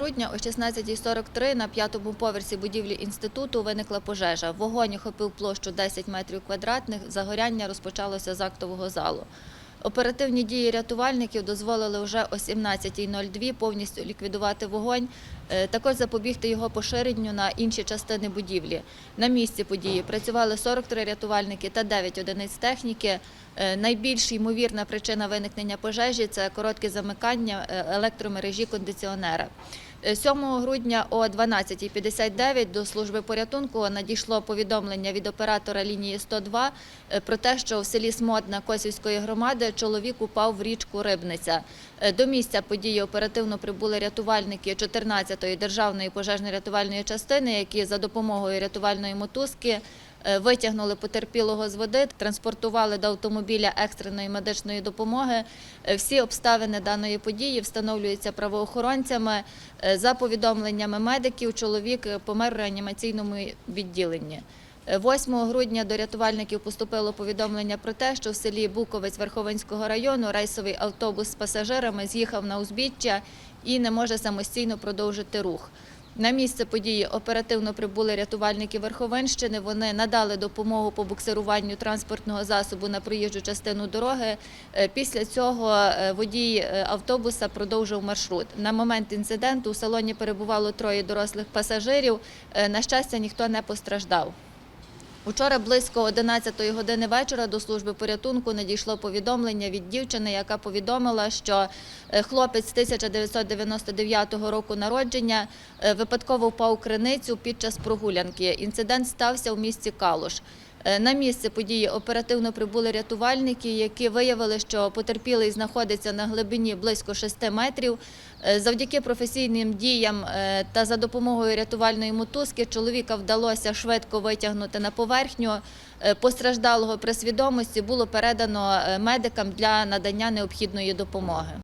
грудня о 16.43 на п'ятому поверсі будівлі інституту виникла пожежа. Вогонь охопив площу 10 метрів квадратних. Загоряння розпочалося з актового залу. Оперативні дії рятувальників дозволили вже о 17.02 повністю ліквідувати вогонь, е, також запобігти його поширенню на інші частини будівлі. На місці події працювали 43 рятувальники та 9 одиниць техніки. Е, Найбільш ймовірна причина виникнення пожежі це коротке замикання е, електромережі кондиціонера. Е, 7 грудня о 12.59 до служби порятунку надійшло повідомлення від оператора лінії 102 е, про те, що в селі Смодна Косівської громади чоловік упав в річку Рибниця. Е, До місця події оперативно прибули рятувальники 14-ї державної пожежно-рятувальної частини, які за допомогою рятувальної мотузки витягнули потерпілого з води, транспортували до автомобіля екстреної медичної допомоги. Е, Всі обставини даної події встановлюються правоохоронцями. Е, За повідомленнями медиків, чоловік е, помер у реанімаційному відділенні. Е, 8 грудня до рятувальників поступило повідомлення про те, що в селі Буковець Верховинського району рейсовий автобус з пасажирами з'їхав на узбіччя і не може самостійно продовжити рух. На місце події оперативно прибули рятувальники Верховинщини. Вони надали допомогу по буксируванню транспортного засобу на проїжджу частину дороги. Е, Після цього е, водій е, автобуса продовжив маршрут. На момент інциденту у салоні перебувало троє дорослих пасажирів. На щастя, ніхто не постраждав. Учора близько 11 години вечора до служби порятунку надійшло повідомлення від дівчини, яка повідомила, що е, хлопець 1999 року народження е, випадково впав криницю під час прогулянки. Інцидент стався у місті Калуш. Е, На місце події оперативно прибули рятувальники, які виявили, що потерпілий знаходиться на глибині близько 6 метрів. Е, Завдяки професійним діям е, та за допомогою рятувальної мотузки чоловіка вдалося швидко витягнути на поверхню. Постраждалого при свідомості було передано медикам для надання необхідної допомоги.